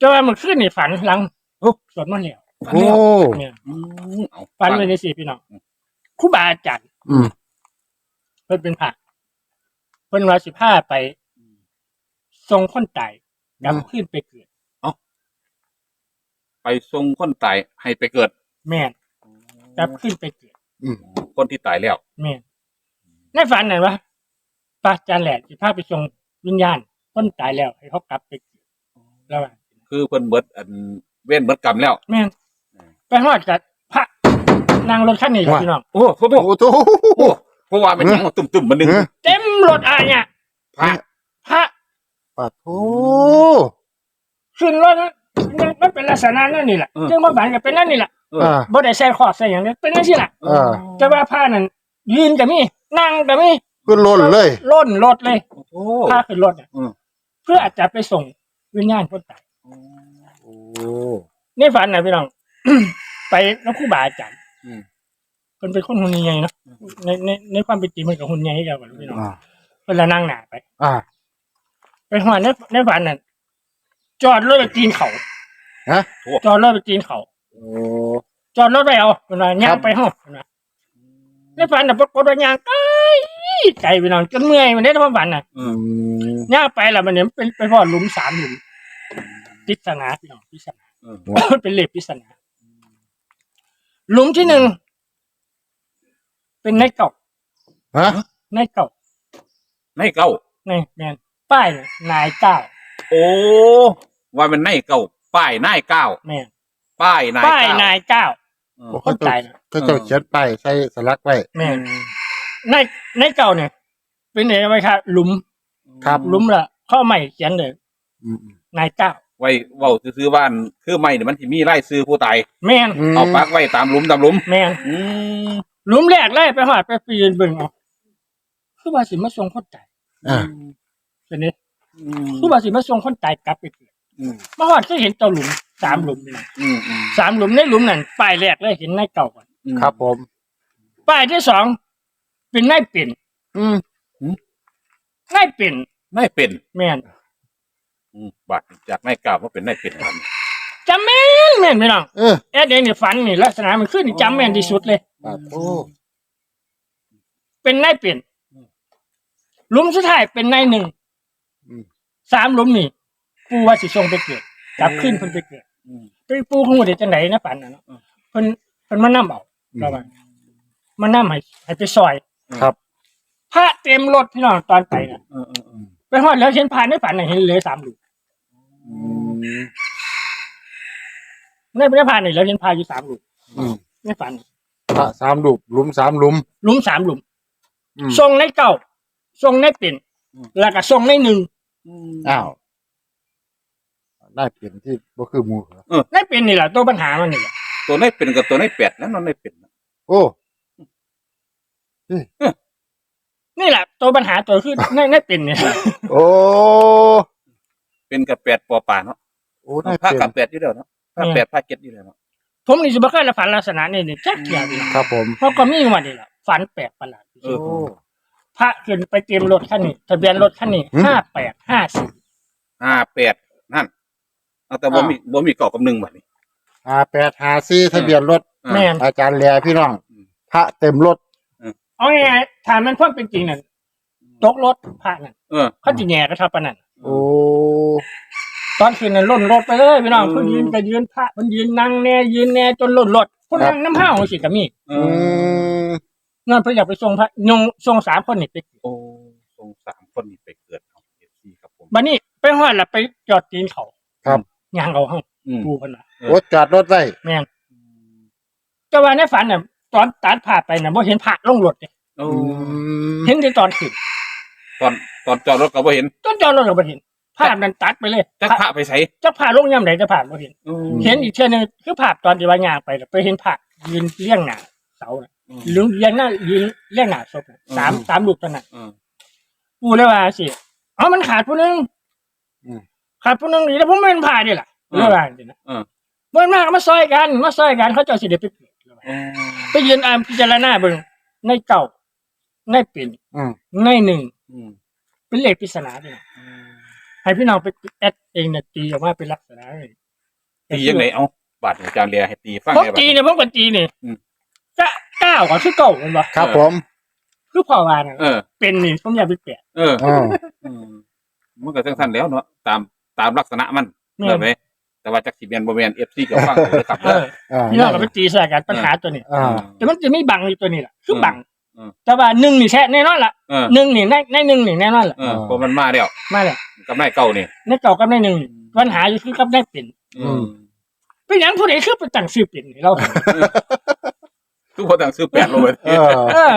จะว่ามันขึ้นนี่ฝันหลังโอ้สวดมนต์แล้วโอ้เนี่ยอืมเอาฝันไว้ในสี่พี่น้องครูบาอาจารย์อืมเพิ่นเป็นพระเพิ่นว่าสิพาไปทรงคนตายกลับขึ้นไปเกิด ไปทรงคนตายให้ไปเกิด แม่นกลับขึ้นไปเกิด อืมคนที่ตายแล้ว แม่นในฝันไหนวะพระอาจารย์แหละสิพาไปทรงวิญญาณคนตายแล้ว ให้เขากลับไปเกิดแล้วว่า คือเพิ่นเบิดอันเว้นเบิดกรรมแล้ว แม่นไปฮอดกับพระนางรถคันนี้พี่น้องโอ้โหโอ้โหโอ้เพราะว่ามันยังตุ่มๆมันนึงเออเต็มรถอะไรเนี่ยพระพระปะโถขึ้นรถนั้นมันเป็นลักษณะนั่นนี่แหละซึ่งมาฝันก็เป็นนั่นนี่แหละเอออ่าบ่ได้ใส่ขอบใส่อย่างนี้เป็นนั่นสิแหละเออจะว่าผ้านั่นยืนก็มีนั่งก็มีขึ้นล้นเลยล้นรถเลยโอ้โหผ้าขึ้นรถน่ะอืมเพื่ออาจจะไปส่งวิญญาณคนตาย โอ้ในฝันนะพี่น้อง ไปแล้วครู่บาอาจารย์อืมคนเป็นคนหุ่นใหญ่เนาะในในในความเป็นจริงมันกับหุ่นใหญ่กันพี่น้องอ่าเวลานั่งหนาไป อ่าไปหัวในในฝันนั่นจอดรถไปจีนเขาฮะจอดรถไปจีนเขา โอ้ จอดรถไปเอาเป็นว่าย่างไปห้องเป็นว่าในฝันน่ะปรากฏว่าย่างไกลไกลพี่น้องจนเมื่อยมันได้ทั้งฝันน่ะอือืมมย่างไปแล้วมันเนี่ยเป็นไปพอดหลุมสามหลุม ปริศนาพี่น้องปริศนาอืมเป็นเหล็กปริศนา หลุมที่หนึ่งเป็นในเก่าฮะในเก่าในเก้าในแมนป้ายเนี่ยนายเก้าโอ้ว่ามันในเก้าป้ายนายเก้า แมนป้ายนายป้ายเก้านายเก้าเออโอ้คเขานจะตายนะเขาจะเขียนไปายใส่สลักไว้ แมนในในเก่าเนี่ย เป็นไหนไว้ครับหลุมครับ หลุมละข้อใหม่เขียนเลยอืม นายเก้า ไว้เว้าซื้อๆบ้านคือไม่เนี่ยมันสิมีไล่ซื้อผู้ตายแมนมเอาปักไว้ตามหลุมตามหลุม แมนอืมหลุมแรกไล่ไปหอดไปปีนเบิ่งเอาคือว่าสิมาส่งคนตายอ่าเป็นนี้อืมคือว่าสิมาส่งคนตายกลับไปเกิดอืมมาหอดก็เห็นเจ้าหลุมสามหลุมนี่นะอืมอืมสามหลุมในหลุมนั่นป้ายแรกเลยเห็นนายเก่าก่อนอืม ครับผม ป้ายที่สองเป็นนายเปลี่ยนอืมนายเปลี่ยนนายเป็น แม่นอืม บัตรจากนายเก้ามาเป็นนายเป็นครับจำแม่นแม่นพี่น้องเออแอดเองนี่ฝันนี่ลักษณะมันขึ้นนี่จำแม่นที่สุดเลยปะโถเป็นนายเปลี่ยนหลุมสุดท้ายเป็นนายหนึ่งอืม สามหลุมนี่ปูว่าสิส่งไปเกิดกลับขึ้นเพิ่นไปเกิดอืม ไปปูหูเด็จังไหนนะฝันน่ะเนาะอืม เพิ่นเพิ่นมานํเอาอืมระวังมานํให้ให้ไปซอยครับ พระเต็มรถพี่น้องตอนไปน่ะ เออเออเออไปฮอดแล้วเห็นผ่านในฝันน่ะเห็นเหลยสามหลุม อืมในในผ่านนี่แล้วเห็นพาอยู่สามหลุมอืมในฝันพระสามหลุมหลุมสามหลุม หลุมสามหลุมอืม ทรงในเก่าทรงในเป็นแล้วก็ทรงในหนึ่งอืมอ้าวได้เปลี่ยนที่บ่คือหมูเหรอในเป็นนี่แหละตัวปัญหามันนี่แหละตัวนายเป็นกับตัวนายเป็ดนั่นนายเป็นโอ้นี่แหละตัวปัญหาตัวคือในในเป็นเนี่ย โอ้ เป็นกับเป็ดปอปลาเนาะโอ้ได้ผ้าเปลี่ยกันบเป็ดอยู่แล้วเนาะผ้าเป็ดผ้าเก็ดอยู่แล้วเนาะผมนี่สิบ่เคยละฝันลักษณะนี่นี่จักเที่ยเลยครับผม เพราะก็มีวันนี่แหละฝันแปลกประหลาดเออโอ้ พระขึ้นไปเตรียมรถคันนี้ทะเบียนรถคันนี้หืม ห้าแปดห้าสี่ ห้าเป็ดนั่นเอาแต่บ่มีบ่มีเกาะกับหนึ่งบัดนี้ ห้าแปดห้าสี่ทะเบียนรถ แม่นอาจารย์แลพี่น้อง อืม พระเต็มรถ เอาไงายๆถามมันความเป็นจริงนั่นตกรถพระนั่นเออเขาจะแย่กระทับปานนั่น โอ้ตอนคืนนั้นล่นรถไปเลยพี่น้องอืมเพิ่นยืนก็ยืนพระเพิ่นยืนนั่งแน่ยืนแน่จนล่นรถคนนั่งน้ำห้าวสิก็มีเออือมเงินเพิ่นอยากไปส่งพระยงส่งสามคนนี่ไปโอ้ทรงสามคนนี้ไปเกิดเอาเอฟซีครับผม บัดนี้ไปฮอดแล้วไปจอดตีนเขาครับย่างเอาเฮาอืม ปูเพิ่นว่ารถจอดรถไว้แม่นแต่ว่าในฝันน่ะตอนตัดผ่าไปน่ะบ่เห็นพระลงรถเลยโอ้อืมเห็นแต่ตอนขึ้นตอน ตอนจอดรถก็บ่เห็นตอนจอดรถก็บ่เห็นภาพนั้นตัดไปเลยจักพระไปใส่จักพาลงยามใดจะผ่านบ่เห็นเห็นอีกเทื่อนึงคือภาพตอนที่ว่าย่างไปน่ะไปเห็นพระยืนเลี้ยงหน้าเสาน่ะอืม หรือเลี้ยงหน้ายืนเลี้ยงหน้าศพน่ะสามสามลูกเท่านั้นเออปูเลยว่าสิอ๋อมันขาดผู้หนึงอืมขาดผู้หนึงนี่แล้วผมเป็นผ่านี่แหละเลยว่าจริงนะเออเมื่อมามาซอยกันมาซอยกันเขาเจ้าสิเดี๋ยวไปเกิดเลยว่าโอ้ไปยืนอ่านพิจารณาเบิ่งในเก่าในเป็นอืม ในหนึ่งอืม เป็นเลขปริศนาด้วยนะให้ให้พี่น้องไปแอดเองเนี่ยตีออกมาเป็นลักษณะเลยตียังไงเอาบาดอาจารย์เรียให้ตีฟังผมได้บัดตีเนี่ยผมก็ตีเนี่ยอืม จะเก้ากับชื่อเก่ามันบ่ครับผมคือพ่อวานะเออ เป็นนี่ผมอยากไปแปะเอออ่าอืมมันก็ทั้งท่านแล้วเนาะตามตามลักษณะมันแม่นเห็นไหมแต่ว่าจักสิเมียนบ่แม่น FC ก็ฟังเลยครับเอออ่าพี่น้องก็ไปตีใส่กันปัญหาตัวนี้ อ่า แต่มันจะไม่บังอยู่ตัวนี้แหละคือบัง อืม แต่ว่าหนึ่งนี่แท้แน่นอนล่ะเออหนึ่งนี่ในในหนึ่งนี่แน่นอนล่ะเออเพราะมันมาแล้วมาเลยกับนายเก่านี่ในเก่ากับในหนึ่งนี่ปัญหาอยู่คือกับได้เป็นอืม เป็นหยังผู้ใดคือไปตั้งชื่อเป็นนี่เรา ทุกคนต่างซื้อแปดโลเลย เออเออ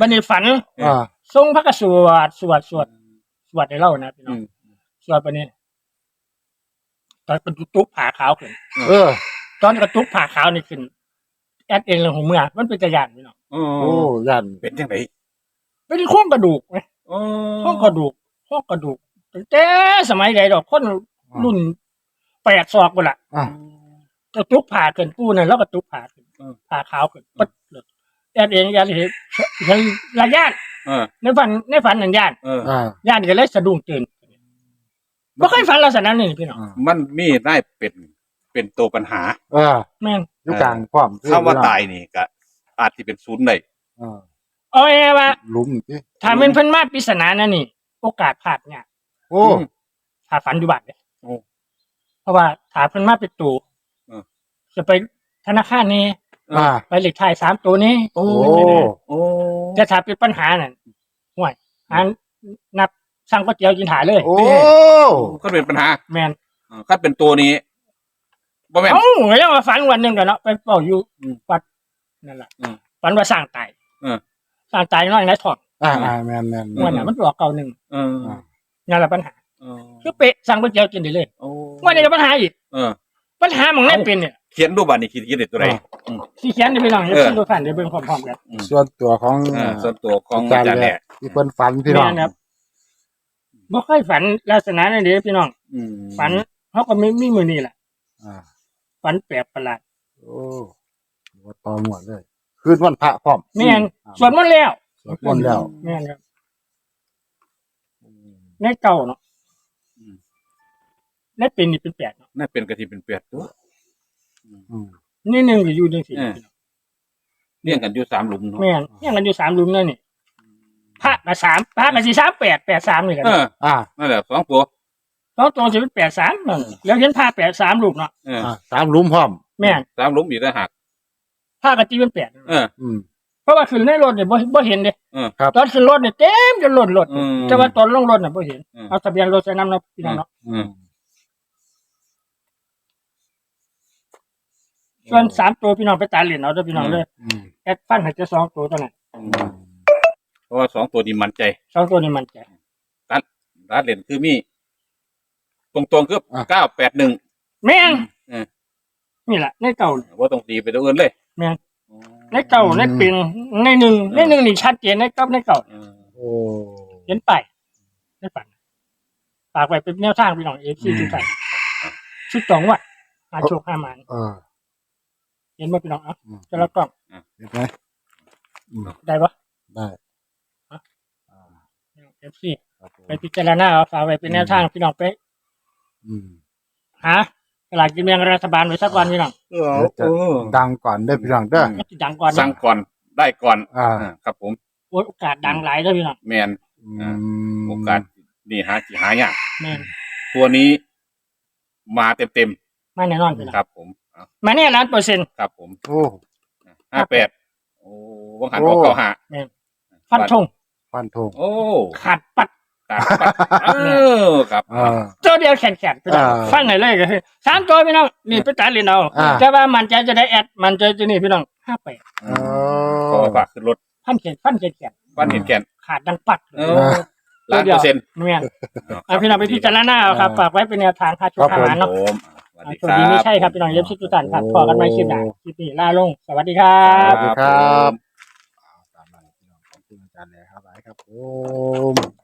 บันนี้ฝันอ่า ทรงพระกระสวดสวดสวดสวดในเล่านะพี่น้องอืม สวดไปนี่ตอนกระตุกผ่าขาวขึ้นเออ ตอนกระตุกผ่าขาวนี่ขึ้น แอดเองเลยของเมื่อมันเป็นกระยานพี่น้องโอ้โอ้ยันเป็นจังไดเป็นโครงกระดูกไหมโอ้โครงกระดูกโครงกระดูกตั้งแต่สมัยใดดอกคนรุ่นแปดศอกหมดละอะ กระตุกผ่าขึ้นปูนั่นแล้วกระตุกผ่าขึ้นผ่าขาวขึ้นปั๊ดเลยแอดเองแอดเห็นเห็นระยะเออในฝันในฝันนั่นญาติเออ อ่าญาติก็เลยสะดุ้งตื่นบ่เคยฝันลักษณะนี้พี่น้องอ่ามันมีได้เป็น เป็นตัวปัญหาเออแม่นอยู่กลางความถ้าว่าตายนี่ก็อาจจะเป็นศูนย์ได้อ่าเอาไงว่าหลุมสิถ้าเป็นเพิ่นมาปริศนานั่นนี่ โอกาสพลาดเนี่ยากโอ้อืมถ้าฝันอยู่บ้านเลยโอ้เพราะว่าถ้าเพิ่นมาเป็นตู่เออ จะไปธนาคารนี้อ่า ไปเลขท้ายสามตัวนี้โอ้โอ้ โอ้แต่ถ้าเป็นปัญหานั่นห่วยอันนับสั่งก๋วยเตี๋ยวกินหาเลยโอ้ ก็เป็นปัญหาแม่น เออถ้าเป็นตัวนี้ บ่แม่น เอ้าแล้วมาฝันวันหนึงกันเนาะไปเป่าอยู่อืมวัดนั่นแหละอืมฝันว่าสร้างตายเออ สร้างตายน้อยในท้องอ่าอ่าแมนแมนวันน่ะมันบอกเก่าหนึ่งเออนั่นแหละปัญหาเออคือเป๊ะสั่งก๋วยเตี๋ยวกินได้เลยโอ้วันนี้ก็ปัญหาอีกเออ ปัญหามันไม่เป็นเนี่ยเขียนรูปบัตรนี่คิดคิดได้ตัวใดที่เขียนในพี่น้องเอเดี๋ยวอพี่ดูผ่านเดี๋ยวเบิ่งพร้อมๆกันส่วนตัวของเออส่วนตัวของอาอาจารจารย์ย์แหแหละละที่เพิ่นฝันพี่น้องแม่นครับบ่เคยฝันลักษณะนั้นเด้อพี่น้องอืมฝันเขาก็ไม่มีมือนี่แหละอ่า ฝันแปลกประหลาดโอ้ว่าตอหมดเลยคืนวันพระพร้อมแม่นอ่าสวดมนต์แล้วสวดมนต์แล้วแม่นครับในเก่าเนาะในเป็นนี่เป็นแปดเนาะนั่นเป็นกะทิเป็นเปียดตัวอืมนี่หนึ่งก็อยู่จังซี่เออเลี้ยงกันอยู่สามหลุมเนาะแม่นยังกันอยู่สามหลุมนั่นนี่พระกับสามพระกับสี่สามแปดแปดสามนี่แหละเอออ่านั่นแหละสองตัว สองตัวจะเป็นแปดสามนั่นแล้วเห็นพระแปดสามลูกเนาะเอออ่าสามหลุมพร้อม แม่นสามหลุมอีกต่างหากพระกับจีเป็นแปดเออ อืม เพราะว่าขึ้นในรถเนี่ยบ่บ่เห็นเด้เออครับ ตอนขึ้นรถเนี่ยเต็มจนล้นรถอืมแต่ว่าตอนลงรถน่ะบ่เห็นอืม เอาทะเบียนรถใส่น้ำเนาะพี่น้องเนาะอืม ส่วนสามตัวพี่น้องไปตาเหรียญเอาเด้อพี่น้องเลยอืมแอดฟันให้จะสองตัวเท่านั้นอืมเพราะว่าสองตัวนี้มันใจ สองตัวนี้มันใจร้านเหรียญคือมี ตรงๆคือเก้าแปดหนึ่ง แม่งเออ นี่แหละในเก่า ว่าต้องตีไปตัวอื่นเลยแม่นในเก่าในเป็นในหนึ่งในหนึ่งนี่ชัดเจนในเก่าในเก่า เออ โอ้เห็นไปในฝันฝากไว้เป็นแนวทางพี่น้องเอฟซีทุกท่านชุดสองวัดหาโชคห้ามันเออเห็นว่าพี่น้องเอะอืม จะละกล้องเห็นไหมอืมได้ปะได้อ่าเอฟซีครับผมไปพิจารณาเอาฝากไว้เป็นแนวทางพี่น้องไป อืมหาตลาดกินแบ่งรัฐบาลไว้สักวันพี่น้องเออเออดังก่อนได้อพี่น้องเด้อมันจะดังก่อนสั่งก่อนได้ก่อนอ่าอ่าครับผมโอ้ยโอกาสดังหลายเด้อพี่น้องแมน อืมโอกาสนี่หาจีหายากแม่นตัวนี้มาเต็มเต็มไม่แน่นอนพี่น้องๆครับผมอะมาแน่ล้านเปอร์เซ็นต์โครับผมอ้ ห้าแปดโอ้วังหันโอ้บอกเก้าหาฟันธงฟันธงโอ้ขาดปัด ตัดปัดเออครับอ่า ตัวเดียวแข็งแข็งพี่น้องอ่าฟังไหนเลยก็คือสามตัวพี่น้องนี่ไปตัดเรียนเอาอ่า แต่ว่ามันใจจะได้แอดมันใจจะนี่พี่น้องห้าแปดเอก็อฝากขึ้นรถพันเขียนพันเขียนเขียนบ้านเห็นแก่นขาดดังปัดเออล้านเปอร์เซ็นต์เมียนเอาพี่น้องไปพิจารณาเอาครับฝากไว้เป็นแนวทางค่าชุดครับ ค่าหารครัเนาะบผมสวัสอ่าดีสควัสรัดีไม่บใช่ครับพี่น้องเย็บชิดทุกท่านครับโอ้พอกันไว้คลิปหน้าคลิปนี้ลาลงสวัสดีครัสบ วัสดีครับ ตามนั้นพี่น้องขอบคุณอาจารย์เลยครับหลายครับผม